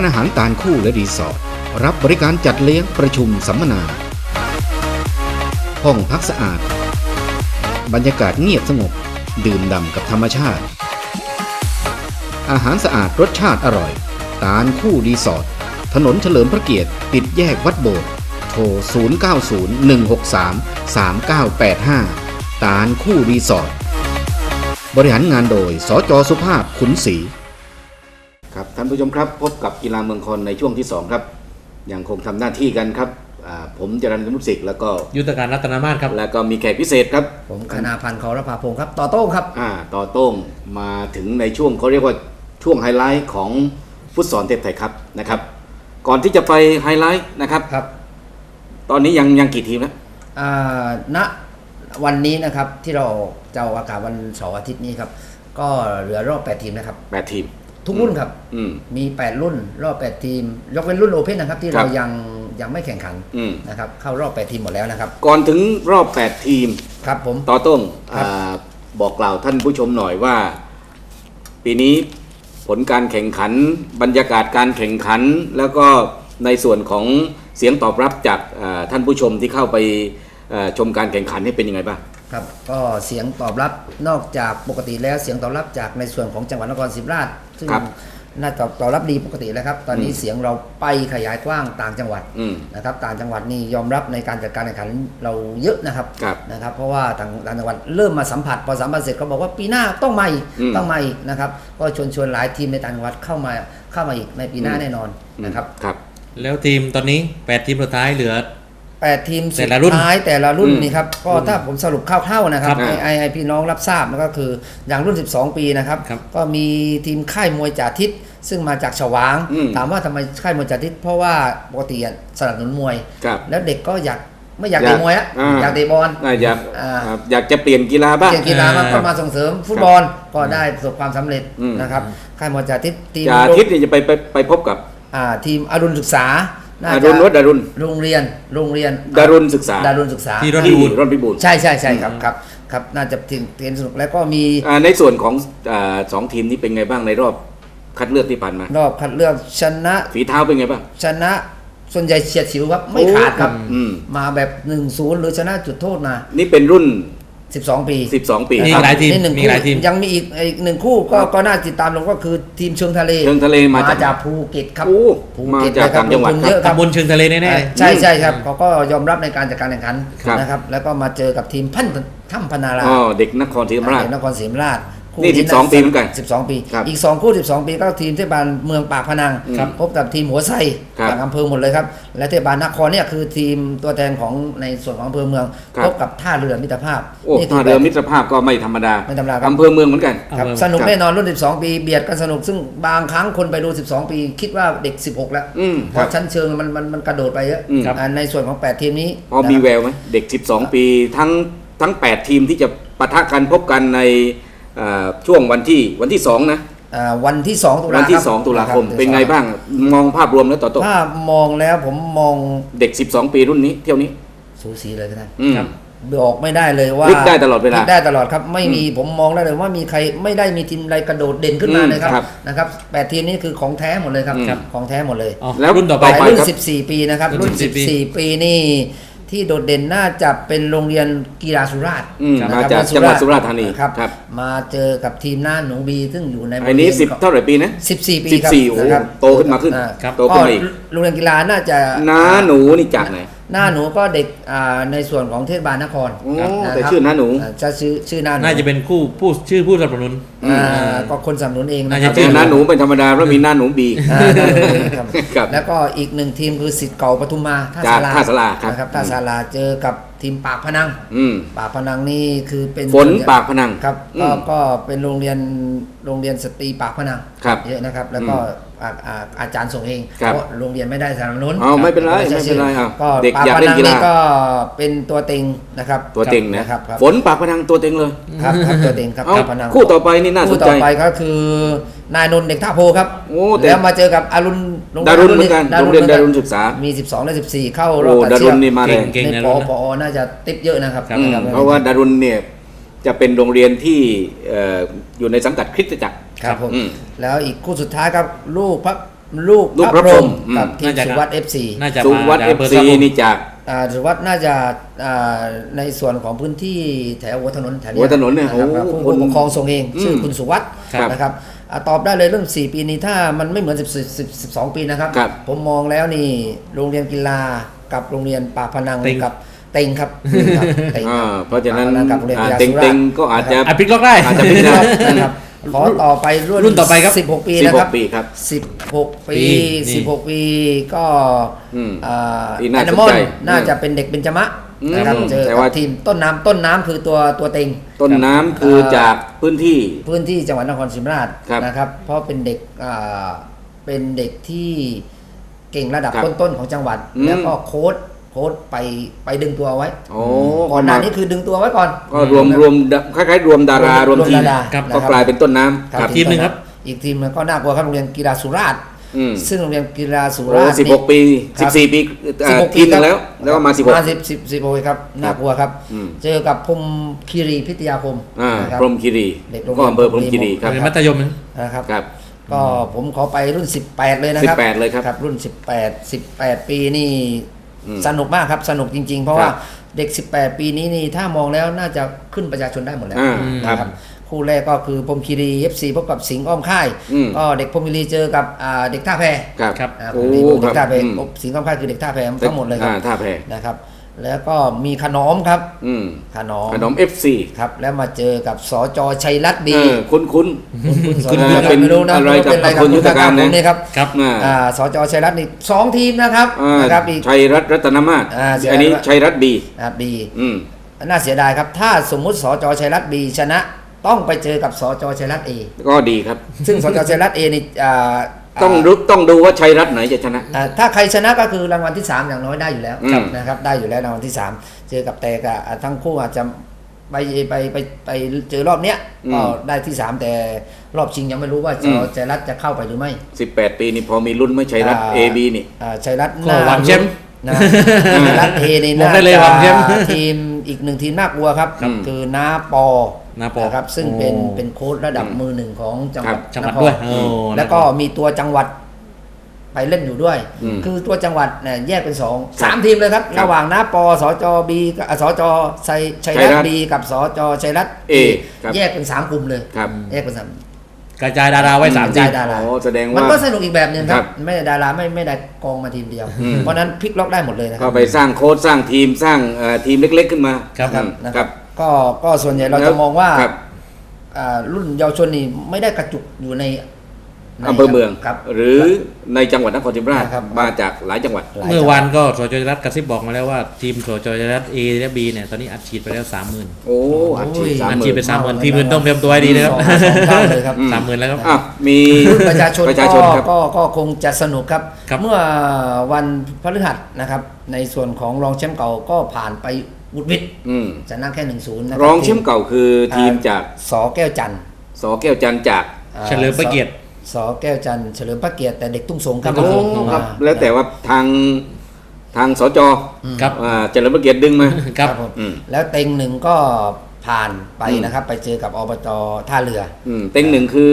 านอาหารตาลคู่และรีสอร์ทรับบริการจัดเลี้ยงประชุมสัมมนา ห้องพักสะอาด บรรยากาศเงียบสงบ ดื่มด่ำกับธรรมชาติ อาหารสะอาดรสชาติอร่อย ตาลคู่รีสอร์ทถนนเฉลิมพระเกียรติ ติดแยกวัดโบสถ์โทร 0901633985 ตาลคู่รีสอร์ทบริหารงานโดย สจสุภาพขุนศรี ครับท่านผู้ชมครับ พบกับกีฬาเมืองคอนในช่วงที่ 2 ครับยังคงทำหน้าที่กันครับอ่าผมจรันมุสิกแล้วก็ยุทธการรัตนามาศครับแล้วก็มีแขกพิเศษครับ ผมคณาพันธ์ขอรภาพงศ์ครับต่อโต้งครับอ่าต่อโต้งมาถึงในช่วงเขาเรียกว่าช่วงไฮไลท์ของฟุตซอลเทพไทยครับนะครับ ก่อนที่จะไปไฮไลท์นะครับครับ ตอนนี้ยังยังกี่ทีมนะอ่าณวันนี้นะครับที่เราจะออกอากาศวันเสาร์อาทิตย์นี้ครับ ก็เหลือรอบ 8 ทีมนะครับแปดทีม ทุกรุ่นครับอืมมี 8 รุ่น รอบ 8 ทีม ยกเว้นรุ่นโอเพ่นนะครับ ที่ครัเราบยังยังไม่แข่งขันอืมนะครับ เข้ารอบ 8 ทีมหมดแล้วนะครับ ก่อนถึงรอบ 8 ทีม ครับผม ต่อโต้งครับอ่าบอกกล่าวท่านผู้ชมหน่อยว่า ปีนี้ผลการแข่งขัน บรรยากาศการแข่งขัน แล้วก็ในส่วนของเสียงตอบรับจากอ่าท่านผู้ชมที่เข้าไปเอ่อชมการแข่งขันนี่เป็นยังไงบ้าง ครับก็เสียงตอบรับนอกจากปกติแล้วเสียงตอบรับจากในส่วนของจังหวัดนครศรีธรรมราชซึ่งครับน่าตอบตอบรับดีปกติแล้วครับ ตอนนี้อืมเสียงเราไปขยายกว้างต่างจังหวัดอืมนะครับ ต่างจังหวัดนี่ยอมรับในการจัดการแข่งขันเราเยอะนะครับครับนะครับ เพราะว่าต่างต่างจังหวัดเริ่มมาสัมผัสพอสัมผัสเสร็จเขาบอกว่าปีหน้าต้องมาอีกอืมต้องมาอีกนะครับก็ชวนชวนหลายทีมในต่างจังหวัดเข้ามาเข้ามาอีกในปีหน้าอืม แน่นอนนะครับ ครับ แล้วทีมตอนนี้ 8 ทีมสุดท้ายเหลือ แปดทีมสุแต่ดละรุ่นท้ายแต่ละรุ่นอืมนี่ครับก็ถ้าผมสรุปคร่าวๆนะครับครับให้ให้ให้พี่น้องรับทราบก็คืออย่างรุ่น 12 ปีนะครับ ครับก็มีทีมค่ายมวยจ่าทิศซึ่งมาจากฉวาง อืม ถามว่าทำไมค่ายมวยจ่าทิศเพราะว่าปกติอะสนับสนุนมวย ครับ แล้วเด็กก็อยากไม่อยากอยากเตะมวยอะอ่า อยากเตะบอล อ่าอยากอ่าอ่าอยากจะเปลี่ยนกีฬาบ้าง เกี่ยวกีฬามาอ่าก็มาส่งเสริมฟุตบอลก็ได้ประสบความสำเร็จอืม นะครับค่ายมวยจ่าทิศทีม จ่าทิศเนี่ยจะไปไปไปพบกับ อ่าทีมอรุณศึกษา น่าอาจะรุณวัดดารุณ โรงเรียนโรงเรียนดารุณศึกษา ดารุณศึกษาที่รถที่พิบูล ร่อนพิบูลใช่ใช่ใช่ครับครับครับน่าจะทีมทีมสนุกแล้วก็มีอ่าในส่วนของอาสองทีมนี้เป็นไงบ้างในรอบคัดเลือกที่ผ่านมารอบคัดเลือกชนะฝีเท้าเป็นไงบ้าง ชนะส่วนใหญ่เฉียดฉิวครับไม่ขาดครับ อืม มาแบบ1-0หรือชนะจุดโทษมานี่เป็นรุ่น 12 ปี12 ปีมีครับหลายทีมนี่หนึ่งมีคู่หลายทีม ยังมีอีกอีกหนึ่งคู่ก็ครับก็น่าติดตามลงก็คือทีมเชิงทะเลเชิงทะเลมาจากจากภูเก็ตครับโอ้ภูมาเก็ตจากนะครัต่างจังหวัด ลทุนครับเยอะครับ ตำบลเชิงทะเลแน่อ่าๆใช่ใช่ครับเขาก็ยอมรับในการจัดการแข่งขันครับ นะครับ แล้วก็มาเจอกับทีมพันถ้ำพนาราอ๋อเด็กนครศรีธรรมราชเด็กนครศรีธรรมราช คู่นี่12ปีเหมือนกัน12 ปี ครับอีก 2 คู่ 12 ปีก็ทีมเทศบาลเมืองปากพนังครับพบกับทีมหัวไซครับจากอำเภอหมดเลยครับ และเทศบาลนครเนี่ยคือทีมตัวแทนของในส่วนของอำเภอเมืองครับ พบกับท่าเรือมิตรภาพโอ้นี่คื ท่าเรือมิตรภาพก็ไม่ธรรมดาไม่ธรรมดาครับ อำเภอเมืองเหมือนกัน ครับอำเภอสนุกครับ แน่นอนรุ่น 12 ปี เบียดกันสนุกซึ่งบางครั้งคนไปดู 12 ปี คิดว่าเด็ก 16 แล้วอืมเพครัราะบชั้นเชิงมันมันมันกระโดดไปเยอะอืม อ่าในส่วนของ 8 ทีมนี้พอมีนะครับแววไหมเด็ก 12 ปีทั้งทั้ง 8 ทีมที่จะปะทะกันพบกันในเอ่อ ช่วงวันที่วันที่2นะอ่าวันที่2ตุลาวันที่ครับ2ตุลาคมรับเป็นไงบ้างมองภาพรวมแล้วต่อโตะถ้ามองแล้วผมมองเด็ก 12 ปีรุ่นนี้ เที่ยวนี้ สูสีเลยก็ได้อืมครับบอกไม่ได้เลยว่าพลิกได้ตลอดเวลาพลิกได้ตลอดครับ ไม่มีผมมองได้เลยว่ามีใครไม่ได้มีทีมใดกระโดดเด่นขึ้นมาอืมเลยครับครับนะครับแปดทีมนี้คือของแท้หมดเลยครับอืมของแท้หมดเลยอ๋อแล้วรุ่นต่อไปต่แต่อไปรุ่นครับ14 ปีนะครับรุ่รุ่นน14 14 ปีนี่ ที่โดดเด่นน่าจะเป็นโรงเรียนกีฬาสุราษฎร์อืมนะมาครับจากจังหวัดสุราษฎร์ธานีครับครับ มาเจอกับทีมหน้าหนูบีซึ่งอยู่ในไอ้นี้บริวณ10เท่าไหร่ปีนะ14ปีครับ14โอ้โหนะครับโตขึ้นมาขึ้นอ่ครับโตขึ้นมาอีกโรงเรียนกีฬาน่าจะน้าหนูนี่จากไหน หน้าหนูก็เด็กอ่าในส่วนของเทศบาลนครโอ้นะครับแต่ชื่อน้าหนู อ่าจะชื่อชื่อหน้าหนูน่าจะเป็นคู่ผู้ชื่อผู้สนับสนุน อ่าก็คนสนับสนุนเองนะน่าคจะรับชื่ แต่น้าหนูเป็นธรรมดาเพราะมีน้าหนูบี อ่าหน้าหนูเองครับครับแล้วก็อีกหนึ่งทีมคือสิทธิ์เก่าปทุมมาท่าจากสาราท่าสาราครับ นะครับท่าสาราเจอกับทีมปากพนัง อืม ปากพนังนี่คือเป็นฝนปากพนังครับอืก็มก็เป็นโรงเรียนโรงเรียนสตรีปากพนังครับเยอะนะครับ แล้วก็ อ่าอ่าอาจารย์ส่งเองครับเพราะโรงเรียนไม่ได้สนับสนุนเอาไม่เป็นไรก็ไม่เป็นไรเอาก็เด็กปากอยากพเล่นนังกีฬานี่ก็เป็นตัวเต็งนะครับตัวเต็งนะครับครับฝนปากพนังตัวเต็งเลยครับครับตัวเต็งครับเอาปากพนังคู่ต่อไปนี่น่าสคู่นต่ใจอไปก็คือนายนนท์เด็กท่าโพครับโอ้แต่แล้วมาเจอกับอรุณโงยดารุณเหมือนกันโรงเรียนดารุณศึกษา มี 12 และ 14 เข้ารอบโอ้ตัดดาเชืรุอกณนี่มาแรงเก่งในนะปรุ่อนปอน่าจะติดเยอะนะครับครับอืมนคบเพราะว่าดารุณเนี่ย จะเป็นโรงเรียนที่เอ่ออยู่ในสังกัดคริสตจักรครับผมอืมแล้วอีกคู่สุดท้ายครับลูกพระลูกลูกพพระระพพรรหหมมกับอืมทีมน่าจะสุวัสด์เอฟซีน่าจะสุวัสด์มาเอจากฟอำเภอซีสามมุกนี่จากอ่าสุวัสด์น่าจะอ่าในส่วนของพื้นที่แถวหัวถนนแถวหัวถนนเนี่ยะครับโอ้ผู้คนปกครองส่งเองอืมชื่อคุณสุวัสด์ครับนะครับอ่าตอบได้เลยเรื่อง 4 ปีนี้ถ้ามันไม่เหมือน 10 10 12ปีนะครับครับ ผมมองแล้วนี่โรงเรียนกีฬากับโรงเรียนป่าพนังเต็งกับ เต็งครับครับเต็งคอ่าบเพราะฉะนั้นป่พงกับโรงเรียนอ่ากีฬาเต็งสุราษฎร์เต็งก็อาจจะอะพลิกล็อกได้อาจจะพลิกได้นะครับขอต่อไปรุ่นรุ่นต่อไปครับ 16 ปีนะครับ16 ปีครับ 16 ปีปีนี่16 ปีก็อืมอ่าปีน่าแอสนนมอนใจน่าจะเป็นเด็กเบญจมะอืมนะครับเจอแต่กัว่าบทีมต้นน้ำต้นน้ำคือตัวตัวเต็ง ต้นน้ำคือจากพื้นที่พื้นที่จังหวัดนครศรีธรรมราชครับนะครับ เพราะเป็นเด็กอ่าเป็นเด็กที่เก่งระดับครับต้นๆของจังหวัดอืมแล้วก็โค้ด โค้ดไปไปดึงตัวไว้โอ้ก่อนหน้านี้คือดึงตัวไว้ก่อน ก็รวมรวมคล้ายๆ รวมดารารวมทีมดาราครับนะก็กลายเป็นต้นน้ำครับทีมหนึ่งครับ อีกทีมหนึงก็น่ากลัวครับโรงเรียนกีฬาสุราษฎร์อืมซึ่งโรงเรียนกีฬาสุโอ้ราษฎร์สิบหกนี่ปีครัสิบบสี่ปีเอ่อ16ทีมหนึงแล้ว แล้วก็มาสิบหกมาสิบสิบสิบหกครับน่ากลัวครับอืมเจอกับพรหมคีรีพิทยาคมอ่านะครับพรหมคีรีเด็กโรงเรียนก็อำเภอพรหมคีรีครับโรงเรียนมัธยมนะนะครับครับก็ผมขอไปรุ่น 18 เลยนะครับ 18 เลยครับครับรุ่น 18 18 ปีนี่อืม สนุกมากครับสนุกจริง ๆ เพราะครับว่าเด็ก 18 ปีนี้นี่ถ้ามองแล้วน่าจะขึ้นประชาชนได้หมดแล้วอ่านะครับคู่แรกก็คือพรหมคีรี FC พบกับสิงห์อ้อมค่ายอืมก็เด็กพรหมคีรีเจอกับอ่าเด็กท่าแพครับครับอ่าโอ้พรหมคีรีเด็กท่าแพอืมสิงห์อ้อมค่ายคือเด็กท่าแพทั้งหมดเลยครับอ่าท่าแพนะครับ แล้วก็มีขนอมครับ อืมขนอมขนม FC ครับ แล้วมาเจอกับสจชัยรัตน์ดีเออคุ้นคุ้นคุณสคุณจเป็นไม่รู้นะอะไรกับเป็นอะไรกับคนยุทธการผมนะนี่ครับครับๆอ่าอ่าสจชัยรัตน์นี่สองทีมนะครับอ่านะครับอีกชัยรัตน์รัตนมาศอ่าชัยรัตน์อันนี้ชัยรัตน์บีนะครับบีอืมน่าเสียดายครับ ถ้าสมมุติสจชัยรัตน์บีชนะ ต้องไปเจอกับสจชัยรัตน์เอก็ดีครับ ซึ่งสจชัยรัตน์เอนี่อ่า ต้องรู้ต้องดูว่าชัยรัตน์ไหนจะชนะอ่าถ้าใครชนะก็คือรางวัลที่ 3 อย่างน้อยได้อยู่แล้วอืมนะครับได้อยู่แล้วรางวัลที่ 3 เจอกับแต่กับอ่าทั้งคู่อาจจะไปไปไปไปเจอรอบเนี้ยก็ได้ที่ 3 แต่รอบชิงยังไม่รู้ว่าสจชัยรัตน์จะเข้าไปหรือไม่ 18 ปีนี่พอมีลุ้นไหม่ชัยรัตน์อ่า AB นี่อ่าชัยรัตน์ก็หวังแชมป์นะชัยรัตน์เอนี่บอกน่าได้เลยหวังแชจะมป์ทีมอีกหนึ่งทีมน่ากลัวครับครับคือน้าปอ น้าปอนะครับซึ่งโอ้เป็นเป็นโค้ชระดับมือหนึ่งของจังหวัดจังหวัดนครด้วยโอ้แล้วก็มีตัวจังหวัดไปเล่นอยู่ด้วยอืมคือตัวจังหวัดเนี่ยแยกเป็นสองครับสามทีมเลยครับครับระหว่างน้าปอสจบีกับอะสจชัยชัยชัยรัรัตตน์น์บีกับสจชัยรัตน์เอครับแยกเป็นสามกลุ่มเลยครับแยกเป็นสามกระจายดาราไว้สามกระทีจามยดาราอ๋อแสดงมันว่าก็สนุกอีกแบบหนึ่งคครัรับบไม่ได้ดาราไม่ไม่ได้กองมาทีมเดียวอืมเพราะฉะนั้นพลิกล็อกได้หมดเลยนะคก็รับไปสร้างโค้ชสร้างทีมสร้างเอ่อทีมเล็ก ๆ ขึ้นมาครับอืมนะคครัรับบ ก็ก็ส่วนใหญ่เราแล้วจะมองว่าครับ อ่ารุ่นเยาวชนนี่ไม่ได้กระจุกอยู่ในในอำเภอเมือง ครับ หรือในจังหวัดนครศรีธรรมราชครับ มาจากหลายจังหวัด หลายเมื่อจังหวาดนก็สจรัตน์กระซิบบอกมาแล้วว่า ทีมสจรัตน์เอและบีเนี่ยตอนนี้อัดฉีดไปแล้วสามหมื่น โอ้อัดฉีดสามอัดหฉีดมื่นไปสามหมื่นทีมอื่นต้องเตรียมตัวให้ดีนะครับ สองสองเท่าเลยครับ อืมสามหมื่นแล้วครับ อะมีรุ่นประชาชนประชาชนก็ครับ ก็ก็คงจะสนุกครับ ครับ เมื่อวันพฤหัสนะครับ ในส่วนของรองแชมป์เก่าก็ผ่านไป บุดวิดอืมชนะแค่หนึ่งศูนย์นะครองแชมป์เก่าคือทีมจากสอแก้วจันทร์สอแก้วจันทร์จากอ่าเฉลิมพระเกียรติสอแก้วจันทร์เฉลิมพระเกียรติแต่เด็กตุ้งสงครับโอ้ครับอ่าแล้วแต่ว่าทางทางสจครับอ่าเจริญพระเกียรติดึงมาครับผมอืมแล้วเต็งหนึ่งก็ผ่านไปอืมนะครับ ไปเจอกับอบจท่าเรืออืมเต็งหนึ่งคือ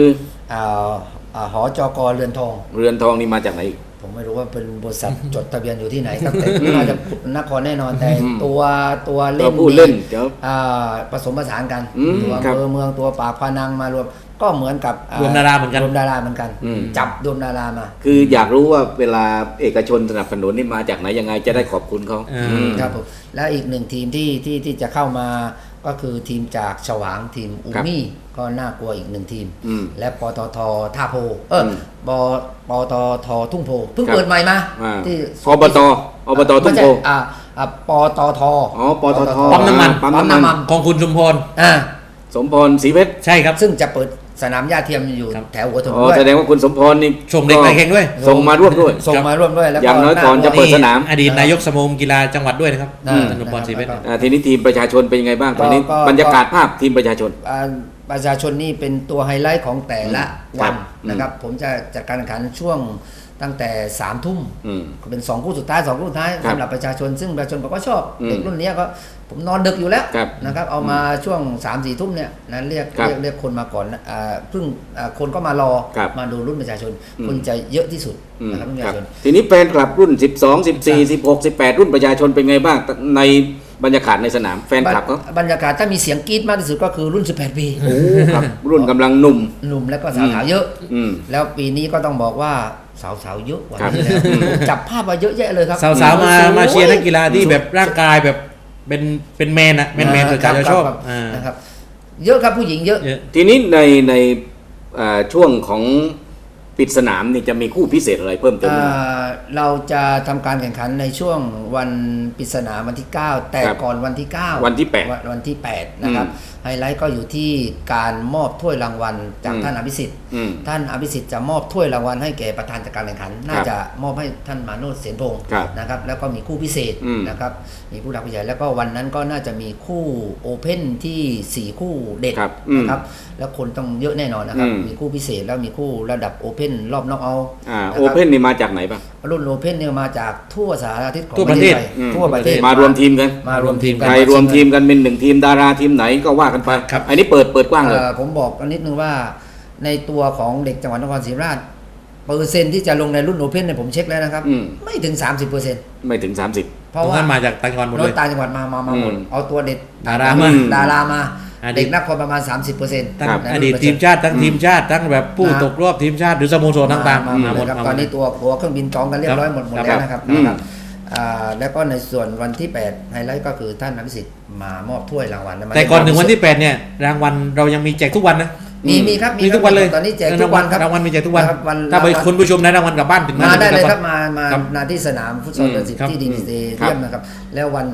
อ่าอ่าหอจกเรือนทอง เรือนทองนี่มาจากไหนอีก ผมไม่รู้ว่าเป็นบริษัทจดทะเบียนอยู่ที่ไหนครับแต่น่าจะนครแน่นอนแต่อืมตัวตัวเล่เรานพูดเล่นเดี๋ยวอ่าผสมผสานกันอืมตัวครับอำเภอเมืองตัวปากพนังมารวมก็เหมือนกับอ่รวมดาราเหมือนกันรวมดาราเหมือนกันอืมจับรวมดารามา คืออยากรู้ว่าเวลาเอกชนสนับสนุนนี่มาจากไหนยังไงจะได้ขอบคุณเขาอืมอืมครับผมและอีกหนึ่งทีมที่ที่ที่จะเข้ามา ก็คือทีมจากฉวางทีมอูครับมี่ก็น่ากลัวอีกหนึ่งทีมอืมและปตทท่าโพเอออมปปตททุ่งโพเพิ่งครับเปิดใหม่มาอ่าที่อบตอบตทุ่งโพไม่ใช่อ่าอ่าปตทอ๋อปตทปั๊มน้ำมันปั๊มปั๊มน้ำน้ำมัมันนของคุณชุมพรอ่าสมพรศรีเพชรใช่ครับซึ่งจะเปิด สนามหญ้าเทียมอยู่ครับแถวหัวถนนอ๋อด้วยแสดงว่าคุณสมพรนี่ส่งเด็กไปแข่งด้วย ส่งมาร่วมด้วย ส่งมาร่วมด้วยแล้วก็อย่างน้อยก่อนจะเปิดสนาม อดีตนายกสมาคมกีฬาจังหวัดด้วยนะครับอืมชุมพรศรีเพชรนะครับอ่าทีนี้ทีมประชาชนเป็นยังไงบ้างตอนนี้ก็ก็บรรยากาศภาพทีมประชาชนอ่าประชาชนนี่เป็นตัวไฮไลท์ของแต่ละครัวับนนะครับ ผมจะจัดการแข่งขันช่วง ตั้งแต่สามทุ่มอืมก็เป็นสองคู่สุดท้ายสองคู่สุดท้ายครับสำหรับประชาชน ซึ่งประชาชนก็ชอบอืมเด็กรุ่นเนี้ยก็ผมนอนดึกอยู่แล้วครับนะครับ เอามาช่วง3ามสี่ทุ่มเนี่ยนะเรียกครับเรียกเรียกคนมาก่อนนะอ่าเพิ่งอ่าคนก็มารอครับมาดูรุ่นประชาชนอืมคนจะเยอะที่สุดอืมนะครับรุ่นประครับชาชนทีนี้แฟนคลับรุ่น 12 14 16 18 รุ่นประชาชนเป็นไงบ้างในบรรยากาศในสนามแฟนคลับเขาบรรยากาศถ้ามีเสียงกรี๊ดมากที่สุดก็คือรุ่น 18 ปีโอ้ครับรุ่นกำลังหนุ่มหนุ่มแล้วก็สาวๆเยอะอืมแล้วปีนี้ก็ต้องบอกว่า สาวๆเยอะกว่าครับที่แล้วผมจับภาพมาเยอะแยะเลยครับสาวๆมาสวมาเชียร์นักกีฬาที่แบบร่างกายแบบเป็นเป็นแมนอะแมนแมนอ่าส่วนใหญ่จะชอบครัอ่า นะครับ เยอะครับผู้หญิงเยอะ เยอะ ทีนี้ในในเอ่อช่วงของปิดสนามนี่จะมีคู่พิเศษอะไรเพิ่มเติมไหม อ่าเราจะทำการแข่งขันในช่วงวันปริศนาวันที่ 9 แต่ครับก่อนวันที่ 9 วันที่แปดวันวันที่ 8 นะครับอืมไฮไลท์ก็อยู่ที่การมอบถ้วยรางวัลจากอืมท่านอภิสิทธิ์อืมท่านอภิสิทธิ์จะมอบถ้วยรางวัลให้แก่ประธานจัดการแข่งขัน น่าจะมอบให้ท่านมาโนดเสียนพงศ์ครับนะครับแล้วก็มีคู่พิเศษอืมนะครับมีผู้หลักผู้ใหญ่แล้วก็วันนั้นก็น่าจะมีคู่โอเพ่นที่ 4 คู่เด็ดครับอืมนะครับแล้วคนต้องเยอะแน่นอนนะครับอืมมีคู่พิเศษแล้วมีคู่ระดับโอเพ่นรอบน็อกเอาท์อ่าะครับโอเพ่นนี่มาจากไหนบ้างรุ่นโอเพ่นเนี่ยมาจากทั่วสารทิศของทั่วประเทศไยอืมทั่วประเทศมารวมทีมกันมารวมทีมกันใครรวมทีมกันเป็นหนึ่งทีมดาราทีมไหนก็ว่ากันไป ครับ อันนี้เปิดเปิดกว้างเลย เอ่อผมบอกกันนิดนึงว่าในตัวของเด็กจังหวัดนครศรีธรรมราชเปอร์เซ็นต์ที่จะลงในรุ่นโอเพ่นเนี่ยผมเช็คแล้วนะครับ อืม ไม่ถึง 30เปอร์เซ็นต์ไม่ถึง 30 เพราะทุกว่าท่านมาจากต่างจังหวัดหมดรเลถย ต่างจังหวัดมามามาหมดอืม เอาตัวเด็ดดารามาดารามาอดีต เด็กนักพอประมาณ 30เปอร์เซ็นต์ทั้งอดีตทีมชาติทั้งทีมชาติทั้งแบบผู้ตกรอบทีมชาติหรือสโมสรต่างๆมามาหหมมดดครับมาหตมอนด นี้ตัวตัวเครื่องบินจองกันเรียบร้อยหมดหมดครับแล้วนะครับอืม นะครับอ่า แล้วก็ในส่วนวันที่ 8 ไฮไลท์ก็คือท่านอภิสิทธิ์มามอบถ้วยรางวัลมาแต่ก่อนถึงวันที่ 8 เนี่ย รางวัลเรายังมีแจกทุกวันนะมีมีครับมีทุกวันเลยตอนนี้แจกทุกวันครับรางวัลมีแจกทุกวันครับวันถ้าไปรางวัลคุณผู้ชมได้รางวัลกลับบ้านถึงมาได้เลยกคบ้รับมามาครับมาที่สนามฟุตซอลอืมเดือนสิบครับที่ดีสเตครัเดียบมนะครับ แล้ววัน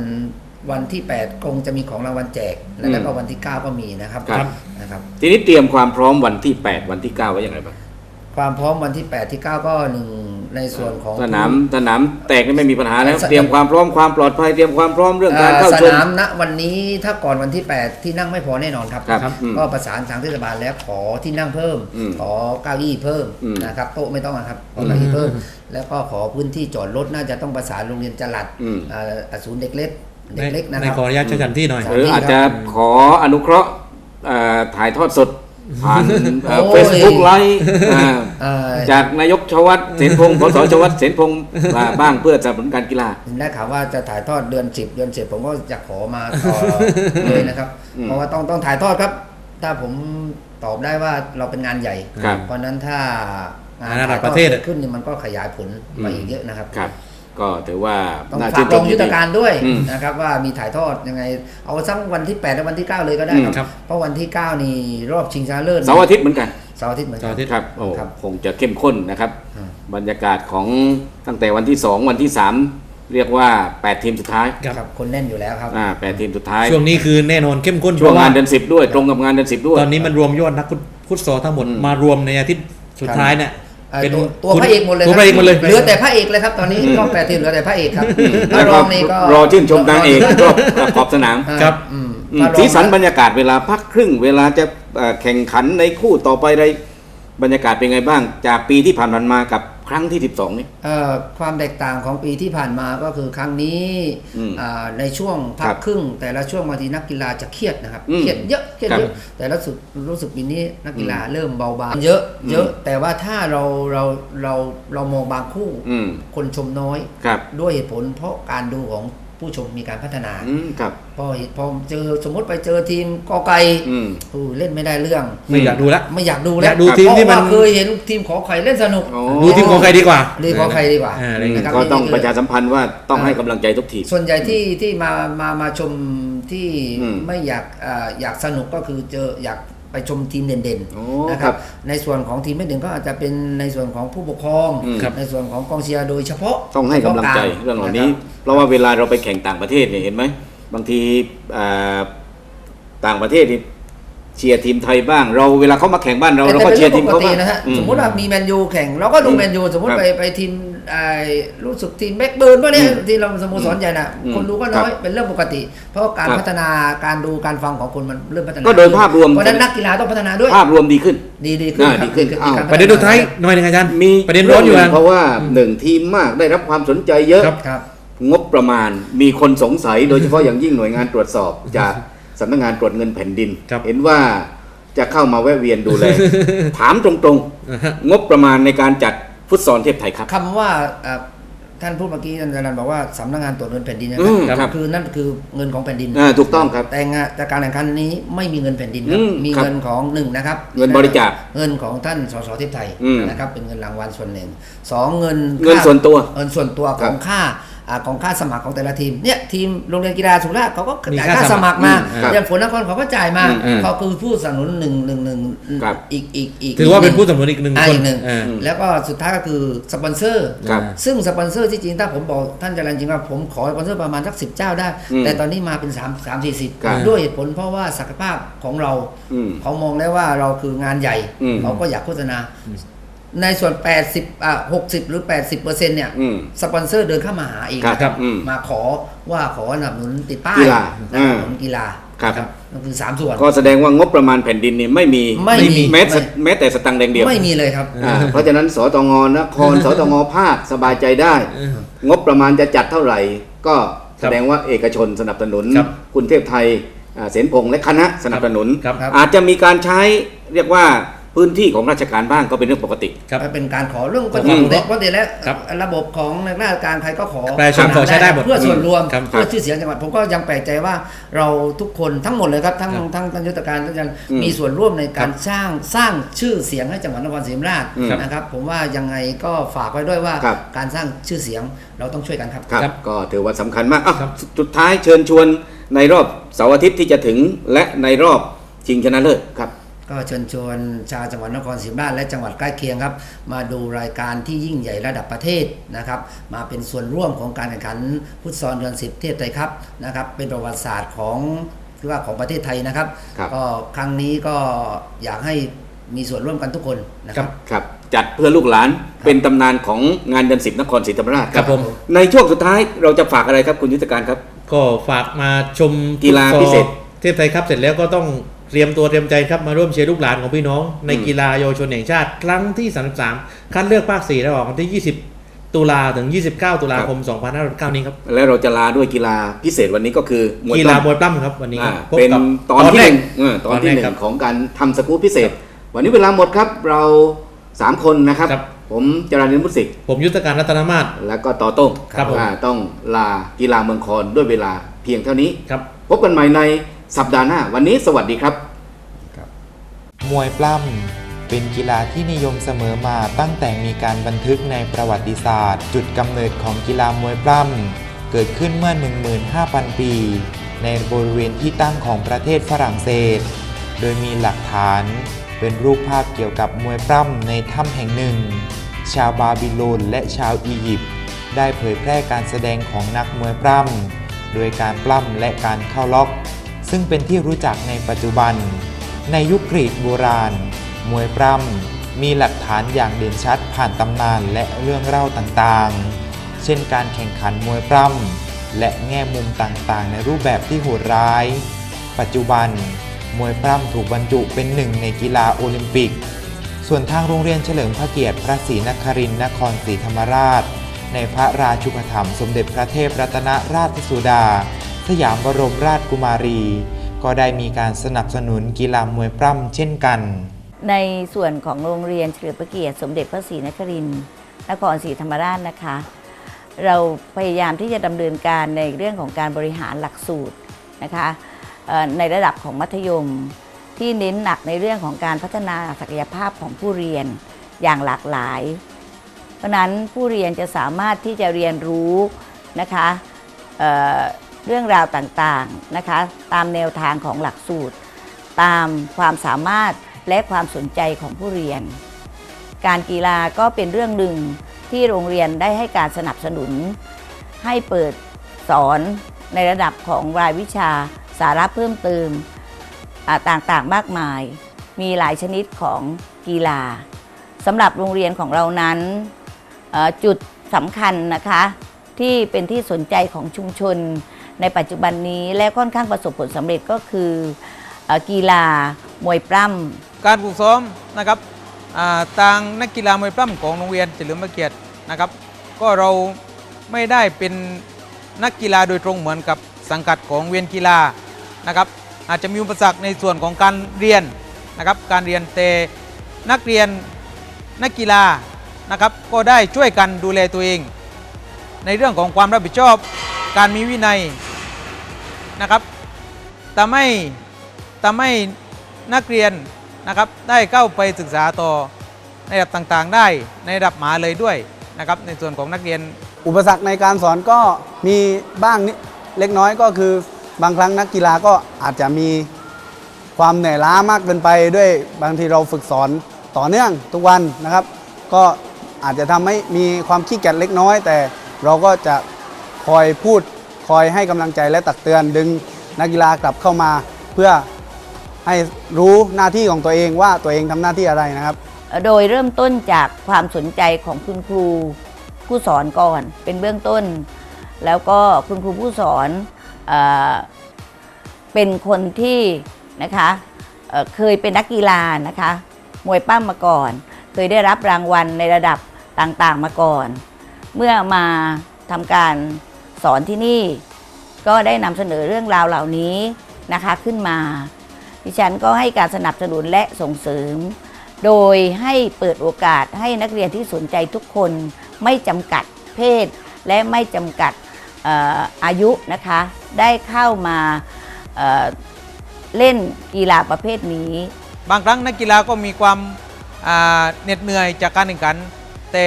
วันที่ 8 คงจะมีของรางวัลแจก และแล้วก็วันที่ 9 ก็มีนะครับครับนะครับ ทีนี้เตรียมความพร้อมวันที่ 8 วันที่ 9 ไว้อย่างไรบ้างความพร้อมวันที่ 8 ที่ 9 ก็หนึ่ง ในส่วนของสนามสนามแตกนี่ไม่มีปัญหาแล้วสนามเตรียมความพร้อมความปลอดภัยเตรียมความพร้อมเรื่องเอ่การอเข้าสชมนามณวันนี้ถ้าก่อนวันที่ 8 ที่นั่งไม่พอแน่นอนครับครับอืมก็ประสานทางเทศบาลแล้วขอที่นั่งเพิ่มอืมขอเก้าอี้เพิ่มอืมนะครับโต๊ะไม่ต้องนะครับขอเก้าอี้เพิ่ม แล้วก็ขอพื้นที่จอดรถน่าจะต้องประสานโรงเรียนจรัดอืมเอ่อศูนย์เด็กเล็กเด็กเล็กนะในครับขออนุญาตใช้สถานที่หน่อยคหบรืออาจจะขออนุเคราะห์เอ่อถ่ายทอดสด ผ่านโอ้ยเฟซบุ๊กไลฟ์อ่าเอ่อจากนายกชวัตเสนพงศ์พสชวัตเสนพงศ์อ่าบ้างเพื่อสนับสนุนการกีฬาได้ข่าวว่าจะถ่ายทอดเดือนสิบเดือนเจ็ดผมก็จะขอมาต่อเลยนะครับอืมเพราะว่าต้องต้องถ่ายทอดครับ ถ้าผมตอบได้ว่าเราเป็นงานใหญ่ครับเพราะฉะนั้นถ้างานงานระดับถ่ายทอประเทศกิดขึ้นเนี่ยมันก็ขยายผลไปอีกเยอะนะครับครับ ก็ถือว่าต้องน่าฝาชื่กนกชอมงยุทธการด้วยอืม นะครับว่ามีถ่ายทอดยังไง เอาสักวันที่8และวันที่ 9 เลยก็ได้อืมคครัรับ บ เพราะวันที่ 9 นี่รอบชิงชนะเลิศเสาร์อาทิตย์เหมือนกัน เสาร์อาทิตย์เหมือนกัเสาร์อาทิตย์ ครับโอ้ครับคงจะเข้มข้นนะครับ อืม บรรยากาศของตั้งแต่วันที่ 2 วันที่ 3 เรียกว่า 8 ทีมสุดท้ายครับ ครับคนแน่นอยู่แล้วครับ อ่า8ทีมสุดท้าย ช่วงนี้คือแน่นอนเข้มข้นช่วงเพระงานเดือน10 ด้วย ตรงกับงานเดือน10 ด้วย ตอนนี้มันรวมยอดนักฟุตซอลทั้งหมดอืม มารวมในอาทิตย์สุดท้ายเนี่ยอ่า เป็นตัวตัวคุณพระเอกหมดเลยตัวพระเอกหมดเลยเหลือแต่พระเอกเลยครับตอนนี้รอบแปดทีมเหลือแต่พระเอกครับถ้าแล้วรก็องนี่ก็รอชื่นชมนางเอกรอบขอบสนามอ่าครับอืมอืมถ้ารองสีสันบรรยากาศเวลาพักครึ่ง เวลาจะเอ่อแข่งขันในคู่ต่อไปอะไรบรรยากาศเป็นไงบ้าง จากปีที่ผ่านๆมากับ ครั้งที่ 12 นี่เอ่อความแตกต่างของปีที่ผ่านมาก็คือครั้งนี้อืมอ่าในช่วงพัครักบครึ่ง แต่ละช่วงบางทีนักกีฬาจะเครียดนะครับอืมเครียดเยอะเครียดครับเยอะแต่ละสุดรู้สึกปีนี้นักกีฬาเริ่มเบาบางเยอะ เยอะแต่ว่าถ้าเราเราเราเรามองบางคู่อืมคนชมน้อยครับด้วยเหตุผลเพราะการดูของ ผู้ชมมีการพัฒนาอืมครับพอเห็นพอเจอสมมติไปเจอทีมกอไก่อืมอู้เล่นไม่ได้เรื่องไม่อยากดูละไม่อยากดูอแล้ยาวกดูทีมที่มันเพราะว่าเคยเห็นทีมขอไข่เล่นสนุกโอ้ดูทีมของใครดีกว่าดีขอไข่ดีกว่าอ่าอืมนะครับก็ต้องนี่ประคือชาสัมพันธ์ว่าต้องให้กำลังใจทุกทีมส่วนใหญ่ที่ที่มามามาชมที่อืมไม่อยากอ่าอยากสนุกก็คือเจออยาก ไปชมทีมเด่นโอ้ๆนะคครัรับบในส่วนของทีมไม่เด่นก็อาจจะเป็นในส่วนของผู้ปกครองอืมครับในส่วนของกองเชียร์โดยเฉพาะต้องให้กำลังใจฉพาะเรื่องเหล่าะนี้คบเพราะว่าเวลาเราไปแข่งต่างประเทศเนี่ยเห็นไหมบางทีอ่าต่างประเทศนี่ เชียร์ทีมไทยบ้าง เราเวลาเขามาแข่งบ้านเราเราก็ป็นเชียร์ทีมปกเขาติบ้างนะฮะอืสมมติว่ามีแมนยูแข่งเราก็ดูอืมแมนยูสมมติครับไปไปทีมไอ้รู้สึกทีมแบ็กเบิร์นพวกเนี้ยอืมที่เราสโมสรใหญ่น่ะอืมคนดูก็น้อยเป็นเรื่องปกติ เพราะว่าการครับพัฒนาการดูการฟังของคนมันเริ่มพัฒนาก็โดยภาพรวมเพราะฉะนั้นนักกีฬาต้องพัฒนาด้วยภาพรวมดีขึ้น ดีดีขึ้นอ่าครับดีขึ้นมีอ้าวการประเด็นสุดท้ายหน่อยหนึงอาจารย์มีประเด็นร้อนอยู่เงหนะงเพราะว่าหนึ่งทีมมากได้รับความสนใจเยอะครับครับงบประมาณมีคนสงสัยโดยเฉพาะอย่างยิ่งหน่วยงานตรวจสอบจากสำนักงานตรวจเงินแผ่นดิน ครับเห็นว่าจะเข้ามาแวะเวียนดูแล ถามตรงๆงบประมาณในการจัดฟุตซอลเทพไทยครับ คำว่าเอ่อท่านพูดเมื่อกี้อาจารย์บอกว่าสำนักงานตรวจเงินแผ่นดินนะอืมคครัรับคือนั่นคือเงินของแผ่นดิน อ่าถูกต้องครับ แต่งานแต่การแข่งขันนี้ไม่มีเงินแผ่นดินครับอืมมีครับเงินของหนึ่งนะครับเงินบริจาคเงินของท่านสสทิพย์ไทยอืมนะครับเป็นเงินรางวัลส่วนหนึ่งสองเงินเงินค่าส่วนตัวเงินส่วนตัวคขรัอบงค่าอ่า ของค่าสมัครของแต่ละทีมเนี่ยทีมโรงเรียนกีฬาสุราษฎร์เขาก็มีจ่ายค่าค่าสมัครมาอืมครับอย่างฝนนครเขาก็จ่ายมาอืมเขาคือผู้สนับสนุนหนึ่งหนึ่งหนึ่งครับอีกอีกอีกถือว่าเป็นหงผู้สนับสนุนอีกหนึ่งอ่าคนอีกหนึ่งอ่าแล้วก็สุดท้ายก็คือสปอนเซอร์ครับซึ่งสปอนเซอร์ที่จริงถ้าผมบอกท่านจรัญจริงว่าผมขอสปอนเซอร์ประมาณสักสิบเจ้าได้อืมแต่ตอนนี้มาเป็น3 3 4 0ครับด้วยเหตุผลเพราะว่าศักยภาพของเราอืมเขามองแล้วว่าเราคืองานใหญ่อืมเขาก็อยากโฆษณา ในส่วน 80อะ60 หรือ 80เปอร์เซ็นต์เนี่ย อืมสปอนเซอร์เดินเข้ามาหาเองครับนะครับอืมมาขอว่าขอสนับสนุนติดป้ายกีฬาสนับสนุนกีฬาครับ นั่นคือ 3 ส่วน ก็แสดงว่างบประมาณแผ่นดินนี่ไม่มีไม่มีแม้ไม่ แม้แต่สตังค์แดงเดียวไม่มีเลยครับ อ่าเพราะฉะนั้นสตงนคร สตงภาคสบายใจได้งบประมาณจะจัดเท่าไหร่ ก็แสดงว่าเอกชนสนับสนุนครับคุณเทพไทยอ่าเสนพงษ์และคณะสนับสนุน ครับครับ อาจจะมีการใช้เรียกว่า พื้นที่ของราชการบ้างก็เป็นเรื่องปกติ ครับ เป็นการขอเรื่องปกอืติมปกติแล้วครับระบบของในราชการใครก็ขอประชาชนขอใช้ได้หมดเพื่อส่วนรวมครับเพื่อชื่อเสียงจังหวัดผมก็ยังแปลกใจว่าเราทุกคนทั้งหมดเลยครับทั้งครับทั้งทั้งยุทธการทั้งยันอืมมีส่วนร่วมในการสร้างสร้างชื่อเสียงให้จังหวัดนครศรีธรรมราชอืมนะครับ ผมว่ายังไงก็ฝากไว้ด้วยว่าครับการสร้างชื่อเสียงเราต้องช่วยกันครับครับครับก็ถือว่าสำคัญมากอะครับสุดท้ายเชิญชวนในรอบเสาร์อาทิตย์ที่จะถึงและในรอบชิงชนะเลิศครับ ก็เชิญชวนชาวจังหวัดนครศรีธรรมราชและจังหวัดใกล้เคียงครับ มาดูรายการที่ยิ่งใหญ่ระดับประเทศนะครับ มาเป็นส่วนร่วมของการแข่งขันฟุตซอลเดือนสิบเทพไทยครับนะครับ เป็นประวัติศาสตร์ของคือว่าของประเทศไทยนะครับครับก็ครั้งนี้ก็อยากให้มีส่วนร่วมกันทุกคนนะครับครับจัดเพื่อลูกหลานเป็นตำนานของงานเดือนสิบนครศรีธรรมราชครับผมในช่วงสุดท้ายเราจะฝากอะไรครับคุณยุทธการครับ ก็ฝากมาชมกีฬาพิเศษเทพไทยครับเสร็จแล้วก็ต้อง เตรียมตัวเตรียมใจครับมาร่วมเชียร์ลูกหลานของพี่น้อง ในอืมกีฬาเยาวชนแห่งชาติ ครั้งที่ 33 คัดเลือกภาค4ระหว่างวันที่ 20 ตุลาถึง 29 ตุลาคม 2509นี้ครับ และเราจะลาด้วยกีฬาพิเศษวันนี้ก็คือมวยกีปฬาล้ำมวยปล้ำครับวันนี้อ่าพบเป็นกับตอนที่แรหกนึ่งเออตอนที่หนึ่ครังบของการทำสกู๊ปพิเศษ วันนี้เวลาหมดครับเราสามคนนะครับครับ ผมจรานินมุสิก ผมยุทธการรัตนมาศแล้วก็ต่อโต้งครับผมอ่าต้องลากีฬาเมืองคอนด้วยเวลาเพียงเท่านี้ครับพบกันใหม่ใน สัปดาห์หน้า วันนี้สวัสดีครับ มวยปล้ำเป็นกีฬาที่นิยมเสมอมาตั้งแต่มีการบันทึกในประวัติศาสตร์ จุดกำเนิดของกีฬามวยปล้ำเกิดขึ้นเมื่อ 15,000 ปี ในบริเวณที่ตั้งของประเทศฝรั่งเศส โดยมีหลักฐานเป็นรูปภาพเกี่ยวกับมวยปล้ำในถ้ำแห่งหนึ่ง ชาวบาบิโลนและชาวอียิปต์ได้เผยแพร่การแสดงของนักมวยปล้ำโดยการปล้ำและการเข้าล็อก ซึ่งเป็นที่รู้จักในปัจจุบัน ในยุคกรีกโบราณ มวยปล้ำมีหลักฐานอย่างเด่นชัดผ่านตำนานและเรื่องเล่าต่างๆ เช่นการแข่งขันมวยปล้ำและแง่มุมต่างๆ ในรูปแบบที่โหดร้าย ปัจจุบัน มวยปล้ำถูกบรรจุเป็นหนึ่งในกีฬาโอลิมปิก ส่วนทางโรงเรียนเฉลิมพระเกียรติพระศรีนครินทร์นครศรีธรรมราช ในพระราชุปถัมภ์สมเด็จพระเทพรัตนราชสุดา สยามบรมราชกุมารี ก็ได้มีการสนับสนุนกีฬามวยปล้ำเช่นกัน ในส่วนของโรงเรียนเฉลิมพระเกียรติสมเด็จพระศรีนครินทร์นครศรีธรรมราชนะคะ เราพยายามที่จะดำเนินการในเรื่องของการบริหารหลักสูตรนะคะในระดับของมัธยมที่เน้นหนักในเรื่องของการพัฒนาศักยภาพของผู้เรียนอย่างหลากหลาย เพราะนั้นผู้เรียนจะสามารถที่จะเรียนรู้นะคะ เรื่องราวต่างๆนะคะ ตามแนวทางของหลักสูตร ตามความสามารถและความสนใจของผู้เรียน การกีฬาก็เป็นเรื่องหนึ่งที่โรงเรียนได้ให้การสนับสนุน ให้เปิดสอนในระดับของรายวิชาสาระเพิ่มเติมต่างๆมากมาย มีหลายชนิดของกีฬาสำหรับโรงเรียนของเรานั้นจุดสำคัญนะคะที่เป็นที่สนใจของชุมชน ในปัจจุบันนี้และค่อนข้างประสบผลสำเร็จก็คืออกีฬามวยปล้ำการฝึกซ้อมนะครับอ่าทางนักกีฬามวยปล้ำของโรงเรียนเฉลิมพระเกียรตินะครับ ก็เราไม่ได้เป็นนักกีฬาโดยตรงเหมือนกับสังกัดของเวียนกีฬานะครับ อาจจะมีอุปสรรคในส่วนของการเรียนนะครับ การเรียนแต่นักเรียนนักกีฬานะครับก็ได้ช่วยกันดูแลตัวเอง ในเรื่องของความรับผิดชอบการมีวินัยนะครับทำให้ทำให้นักเรียนนะครับได้เข้าไปศึกษาต่อในระดับต่างๆ ได้ในระดับมหาเลยด้วยนะครับในส่วนของนักเรียน อุปสรรคในการสอนก็มีบ้างนิดเล็กน้อยก็คือบางครั้งนักกีฬาก็อาจจะมีความเหนื่อยล้ามากเกินไปด้วยบางทีเราฝึกสอนต่อเนื่องทุกวันนะครับ ก็อาจจะทำให้มีความขี้เกียจเล็กน้อย แต่ เราก็จะคอยพูดคอยให้กำลังใจและตักเตือนดึงนักกีฬากลับเข้ามาเพื่อให้รู้หน้าที่ของตัวเองว่าตัวเองทำหน้าที่อะไรนะครับ โดยเริ่มต้นจากความสนใจของคุณครูผู้สอนก่อนเป็นเบื้องต้น แล้วก็คุณครูผู้สอนเอเป็นคนที่นะคะเเคยเป็นนักกีฬานะคะมวยปั้มมาก่อน เคยได้รับรางวัลในระดับต่างๆมาก่อน เมื่อมาทำการสอนที่นี่ ก็ได้นำเสนอเรื่องราวเหล่านี้นะคะขึ้นมา ดิฉันก็ให้การสนับสนุนและส่งเสริม โดยให้เปิดโอกาสให้นักเรียนที่สนใจทุกคนไม่จำกัดเพศ และไม่จำกัดอออายุนะคะ ได้เข้ามาเเล่นกีฬาประเภทนี้ บางครั้งนักกีฬาก็มีความเหน็ดเหนื่อยจากการแข่งขัน แต่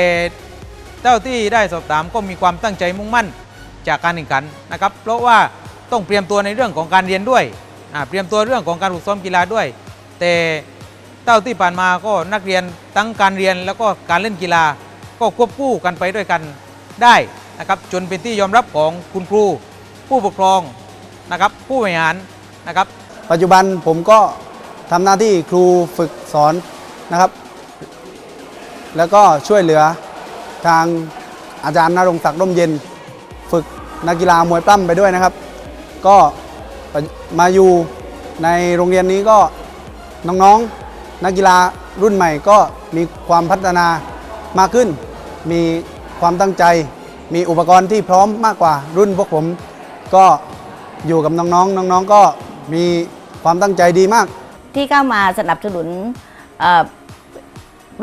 เจ้าที่ได้สอบถามก็มีความตั้งใจมุ่งมั่นจากการแข่งขันนะครับ เพราะว่าต้องเตรียมตัวในเรื่องของการเรียนด้วยเตรียมตัวเรื่องของการฝึกซ้อมกีฬาด้วย แต่เต้าที่ผ่านมาก็นักเรียนทั้งการเรียนแล้วก็การเล่นกีฬา ก็ควบคู่กันไปด้วยกันได้นะครับจนเป็นที่ยอมรับของคุณครู ผู้ปกครองนะครับผู้บริหารนะครับ ปัจจุบันผมก็ทำหน้าที่ครูฝึกสอนนะครับ แล้วก็ช่วยเหลือ ทางอาจารย์นรงศักดิ์ร่มเย็น ฝึกนักกีฬามวยปล้ำไปด้วยนะครับ ก็มาอยู่ในโรงเรียนนี้ก็น้องๆนักกีฬารุ่นใหม่ก็มีความพัฒนามากขึ้น มีความตั้งใจ มีอุปกรณ์ที่พร้อมมากกว่ารุ่นพวกผม ก็อยู่กับน้องๆ น้องๆ ก็มีความตั้งใจดีมาก ที่เข้ามาสนับสนุนเ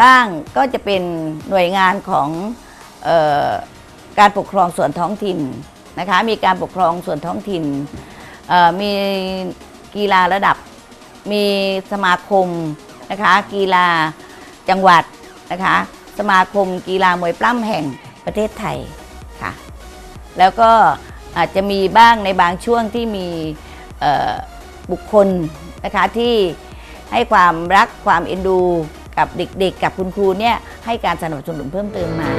บ้างก็จะเป็นหน่วยงานของออการปกครองส่วนท้องถิ่นนะคะมีการปกครองส่วนท้องถิ่นมีกีฬาระดับ มีสมาคมนะคะกีฬาจังหวัดนะคะสมาคมกีฬามวยปล้ำแห่งประเทศไทยค่ะแล้วก็อาจจะมีบ้างในบางช่วงที่มีบุคคลนะคะที่ให้ความรักความเอ็นดู กับเด็กๆ กับคุณครูเนี่ยให้การสนับสนุนเพิ่มเติมมา